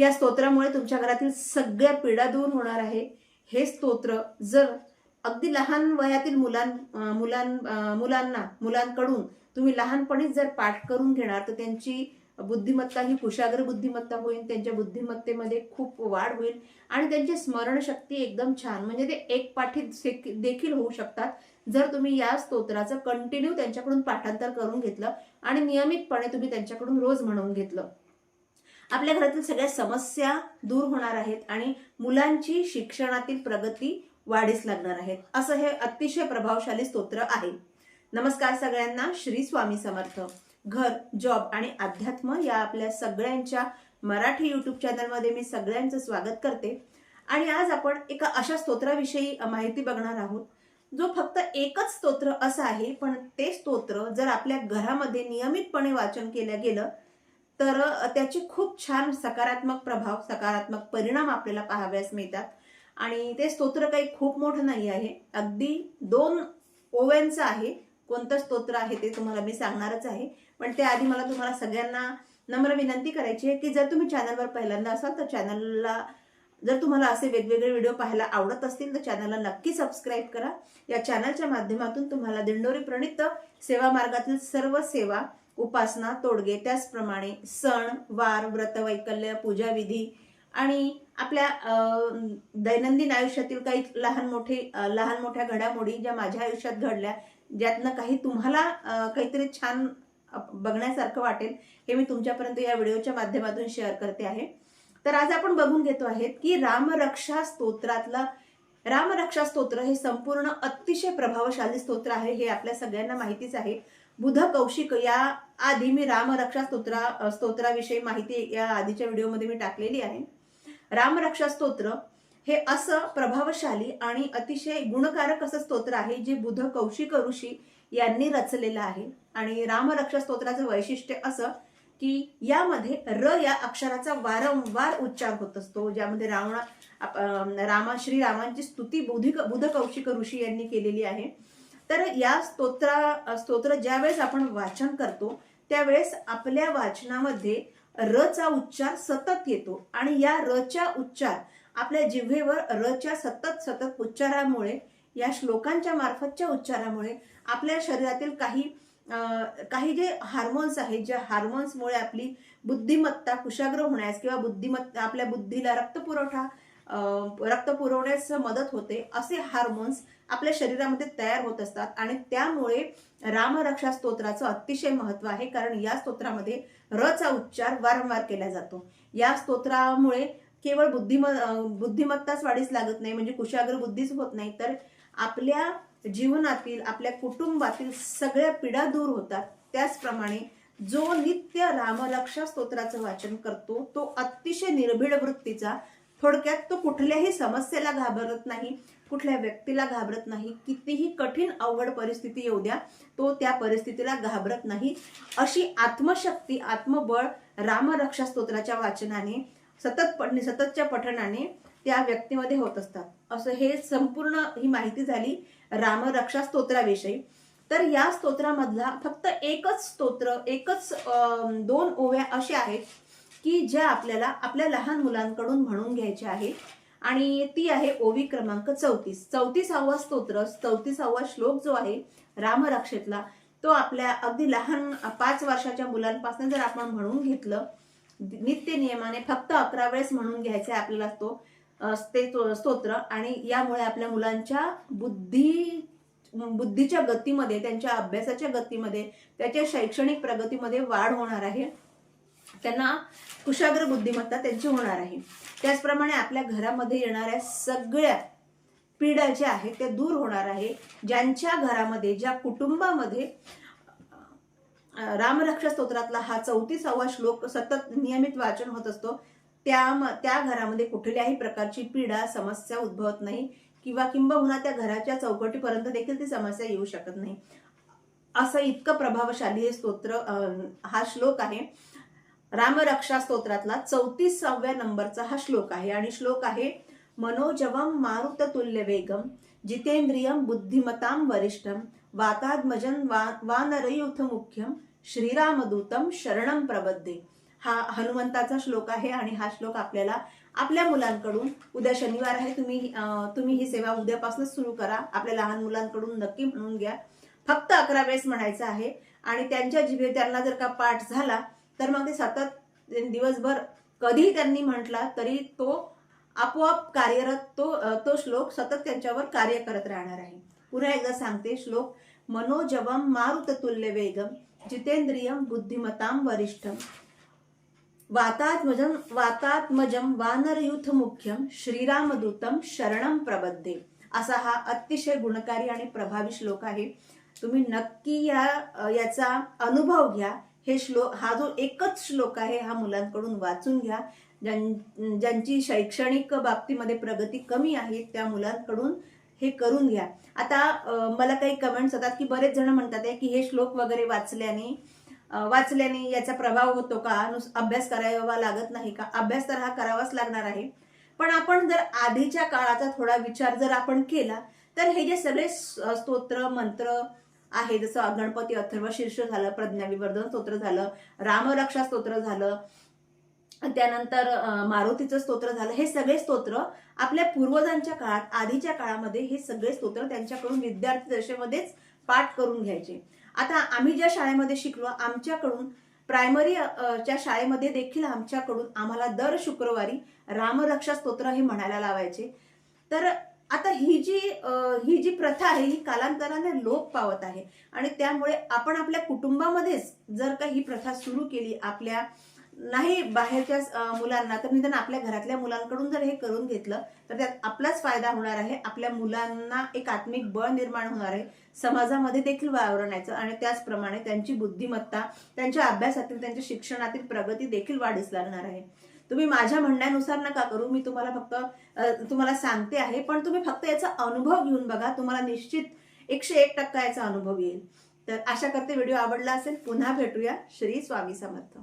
या स्तोत्रामुळे तुमच्या घरातील सगळ्या पीडा दूर होणार आहे. हे स्तोत्र जर अगदी लहान वयातील मुलां मुलां मुलांना मुलांकडून तुम्ही लहानपणीच जर पाठ करून घेणार तर त्यांची बुद्धिमत्ता ही कुशाग्र बुद्धिमत्ता होईल त्यांच्या बुद्धिमत्तेमध्ये खूप वाढ होईल आणि त्यांची स्मरणशक्ती एकदम छान म्हणजे ते एक पाठीत देखील होऊ शकतात. जर तुम्ही या स्तोत्राचं कंटिन्यू त्यांच्याकडून पाठांतर करून घेतलं आणि नियमितपणे तुम्ही त्यांच्याकडून रोज म्हणून घेतलं. आपल्या घरातील सगळ्या समस्या दूर होणार आहेत आणि मुलांची शिक्षणातील प्रगती वाढीस लागणार आहेत असं हे अतिशय प्रभावशाली स्तोत्र आहे. नमस्कार सगळ्यांना. श्री स्वामी समर्थ. घर जॉब आणि अध्यात्म या आपल्या सगळ्यांच्या मराठी युट्यूब चॅनलमध्ये मी सगळ्यांचं स्वागत करते. आणि आज आपण एका अशा स्तोत्राविषयी माहिती बघणार आहोत जो फक्त एकच स्तोत्र असं आहे पण ते स्तोत्र जर आपल्या घरामध्ये नियमितपणे वाचन केलं गेलं तर त्याचे खूप छान सकारात्मक प्रभाव सकारात्मक परिणाम आपल्याला पाहाव्यास मिळतात. आणि ते स्तोत्र काही खूप मोठं नाही आहे. अगदी दोन ओव्यांचं आहे. कोणतं स्तोत्र आहे ते तुम्हाला मी सांगणारच आहे. पण त्याआधी मला तुम्हाला सगळ्यांना नम्र विनंती करायची आहे की जर तुम्ही चॅनलवर पहिल्यांदा असाल तर चॅनलला जर तुम्हाला असे वेगवेगळे व्हिडिओ पाहायला आवडत असतील तर चॅनलला नक्की सबस्क्राईब करा. या चॅनलच्या माध्यमातून तुम्हाला दिंडोरी प्रणित सेवा मार्गातील सर्व सेवा उपासना तोडगे त्याचप्रमाणे सण वार व्रतवैकल्य पूजाविधी आणि आपल्या दैनंदिन आयुष्यातील काही लहान मोठे लहान मोठ्या घडामोडी ज्या माझ्या आयुष्यात घडल्या ज्यातनं काही तुम्हाला काहीतरी छान बघण्यासारखं वाटेल हे मी तुमच्यापर्यंत या व्हिडिओच्या माध्यमातून शेअर करते आहे. तर आज आपण बघून घेतो आहेत की रामरक्षा स्तोत्रातला रामरक्षा स्तोत्र हे संपूर्ण अतिशय प्रभावशाली स्तोत्र आहे हे आपल्या सगळ्यांना माहितीच आहे. बुध कौशिक या आधी मी रामरक्षा स्तोत्रा स्तोत्राविषयी माहिती या आधीच्या व्हिडिओमध्ये मी टाकलेली आहे. रामरक्षा स्तोत्र हे असं प्रभावशाली आणि अतिशय गुणकारक असं स्तोत्र आहे जे बुध कौशिक ऋषी यांनी रचलेलं आहे. आणि रामरक्षा स्तोत्राचं वैशिष्ट्य असं की यामध्ये र या अक्षराचा वारंवार उच्चार होत असतो ज्यामध्ये रावणा रामा श्रीरामांची स्तुती बुधिक बुध कौशिक ऋषी यांनी केलेली आहे. तर या स्तोत्रा स्तोत्र ज्यावेळेस आपण वाचन करतो त्यावेळेस आपल्या वाचनामध्ये रचा उच्चार सतत येतो. आणि या रच्या उच्चार आपल्या जिव्हेवर रच्या सतत सतत उच्चारामुळे या श्लोकांच्या मार्फतच्या उच्चारामुळे आपल्या शरीरातील काही काही जे हार्मोन्स आहेत ज्या हार्मोन्समुळे आपली बुद्धिमत्ता कुशाग्र होण्यास किंवा बुद्धिमत्ता आपल्या बुद्धीला रक्तपुरवठा रक्त पुरवण्यास मदत होते असे हार्मोन्स आपल्या शरीरामध्ये तयार होत असतात आणि त्यामुळे रामरक्षा स्तोत्राचं अतिशय महत्त्व आहे कारण या स्तोत्रामध्ये रचा उच्चार वारंवार केला जातो. या स्तोत्रामुळे केवळ बुद्धिम बुद्धिमत्ताच वाढीस लागत नाही म्हणजे कुशाग्र बुद्धीच होत नाही तर आपल्या जीवनातील आपल्या कुटुंबातील सगळ्या पीडा दूर होतात. त्याचप्रमाणे जो नित्य रामरक्षा स्तोत्राचं वाचन करतो तो अतिशय निर्भीड वृत्तीचा थोडक्यात तो कुठल्याही समस्येला घाबरत नाही कुठल्या व्यक्तीला घाबरत नाही कितीही कठीण अवघड परिस्थिती येऊ द्या तो त्या परिस्थितीला घाबरत नाही. अशी आत्मशक्ती आत्मबळ रामरक्षा स्तोत्राच्या वाचनाने सतत पठणे सततच्या पठणाने त्या व्यक्तीमध्ये होत असतात. असं हे संपूर्ण ही माहिती झाली रामरक्षा स्तोत्राविषयी. तर या स्तोत्रामधला फक्त एकच स्तोत्र एकच दोन ओव्या असे आहेत की ज्या आपल्याला आपल्या लहान मुलांकडून म्हणून घ्यायच्या आहे. आणि ती आहे ओवी क्रमांक चौतीस. चौतीसावा स्तोत्र चौतीसावा श्लोक जो आहे रामरक्षेतला तो आपल्या अगदी लहान पाच वर्षाच्या मुलांपासून जर आपण म्हणून घेतलं नित्य नियमाने फक्त अकरा वेळेस म्हणून घ्यायचा आहे आपल्याला तो ते स्तोत्र. आणि यामुळे आपल्या मुलांच्या बुद्धी बुद्धीच्या गतीमध्ये त्यांच्या अभ्यासाच्या गतीमध्ये त्याच्या शैक्षणिक प्रगतीमध्ये वाढ होणार आहे. त्यांना कुशाग्र बुद्धिमत्ता त्यांची होणार आहे. त्याचप्रमाणे आपल्या घरामध्ये येणाऱ्या सगळ्या पीडा ज्या आहेत त्या दूर होणार आहे. ज्यांच्या घरामध्ये ज्या कुटुंबामध्ये रामरक्षा स्तोत्रातला हा चौतीसावा श्लोक सतत नियमित वाचन होत असतो त्या त्या घरामध्ये कुठल्याही प्रकारची पीडा समस्या उद्भवत नाही किंवा किंबहुना त्या घराच्या चौकटीपर्यंत देखील ती समस्या येऊ शकत नाही. असं इतकं प्रभावशाली हे स्तोत्र हा श्लोक आहे. रामरक्षा स्तोत्रातला चौतीसाव्या नंबरचा हा श्लोक आहे. आणि श्लोक आहे मनोजवम मारुत तुल्य वेगम जितेंद्रियम बुद्धिमताम वरिष्ठम वातात्मजन वा वानरयुथ मुख्यम श्रीरामदूतम शरणम प्रबद्धे. हा हनुमंताचा श्लोक आहे आणि हा श्लोक आपल्याला आपल्या मुलांकडून उद्या शनिवार आहे. तुम्ही तुम्ही ही सेवा उद्यापासूनच सुरू करा. आपल्या लहान मुलांकडून नक्की म्हणून घ्या. फक्त अकरा वेळेस म्हणायचं आहे आणि त्यांच्या जिभे त्यांना जर का पाठ झाला तर मग ते सतत दिवसभर कधीही त्यांनी म्हटला तरी तो आपोआप कार्यरत तो तो श्लोक सतत त्यांच्यावर कार्य करत राहणार आहे. पुन्हा एकदा सांगते श्लोक मनोजवम मारुततुल्य वेगम जितेंद्रियम बुद्धिमताम वरिष्ठम वातात्मजम वातात्मजम वानरयुथ मुख्यम श्रीरामदूतम शरणम प्रबद्धे। असा हा अतिशय गुणकारी आणि प्रभावी श्लोक आहे. तुम्ही नक्की या याचा अनुभव घ्या. हे श्लोक हा जो एकच श्लोक आहे हा मुलांकडून वाचून घ्या. ज्यां ज्यांची शैक्षणिक बाबतीमध्ये प्रगती कमी आहे त्या मुलांकडून हे करून घ्या. आता मला काही कमेंट्स होतात की बरेच जण म्हणतात आहे की हे श्लोक वगैरे वाचल्याने वाचल्याने याचा प्रभाव होतो का? नुस अभ्यास करावा लागत नाही का? अभ्यास तर हा करावाच लागणार आहे. पण आपण जर आधीच्या काळाचा थोडा विचार जर आपण केला तर हे जे सगळे स्तोत्र मंत्र आहे. जसं गणपती अथर्व शीर्ष झालं प्रज्ञाविवर्धन स्तोत्र झालं रामरक्षा स्तोत्र झालं त्यानंतर मारुतीचं स्तोत्र झालं. हे सगळे स्तोत्र आपल्या पूर्वजांच्या काळात आधीच्या काळामध्ये हे सगळे स्तोत्र त्यांच्याकडून विद्यार्थी दशेमध्येच पाठ करून घ्यायचे. आता आम्ही ज्या शाळेमध्ये शिकलो आमच्याकडून प्रायमरी च्या शाळेमध्ये देखील आमच्याकडून आम्हाला दर शुक्रवारी रामरक्षा स्तोत्र हे म्हणायला लावायचे. तर आता ही जी ही जी प्रथा आहे ही कालांतराने लोप पावत आहे. आणि त्यामुळे आपण आपल्या कुटुंबामध्येच जर का ही प्रथा सुरू केली आपल्या नाही बाहेरच्या मुलांना तर निदान आपल्या घरातल्या मुलांकडून जर हे करून घेतलं तर त्यात आपलाच फायदा होणार आहे. आपल्या मुलांना एक आत्मिक बळ निर्माण होणार आहे. समाजामध्ये देखील वावरण्याचं आणि त्याचप्रमाणे त्यांची बुद्धिमत्ता त्यांच्या अभ्यासातील त्यांच्या शिक्षणातील प्रगती देखील वाढीस लागणार आहे. तुम्ही माझ्या म्हणण्यानुसार नका करू मी तुम्हाला फक्त तुम्हाला सांगते आहे पण तुम्ही फक्त याचा अनुभव घेऊन बघा तुम्हाला निश्चित एकशे एक टक्का याचा अनुभव येईल. तर आशा करते व्हिडिओ आवडला असेल पुन्हा भेटूया. श्री स्वामी समर्थ.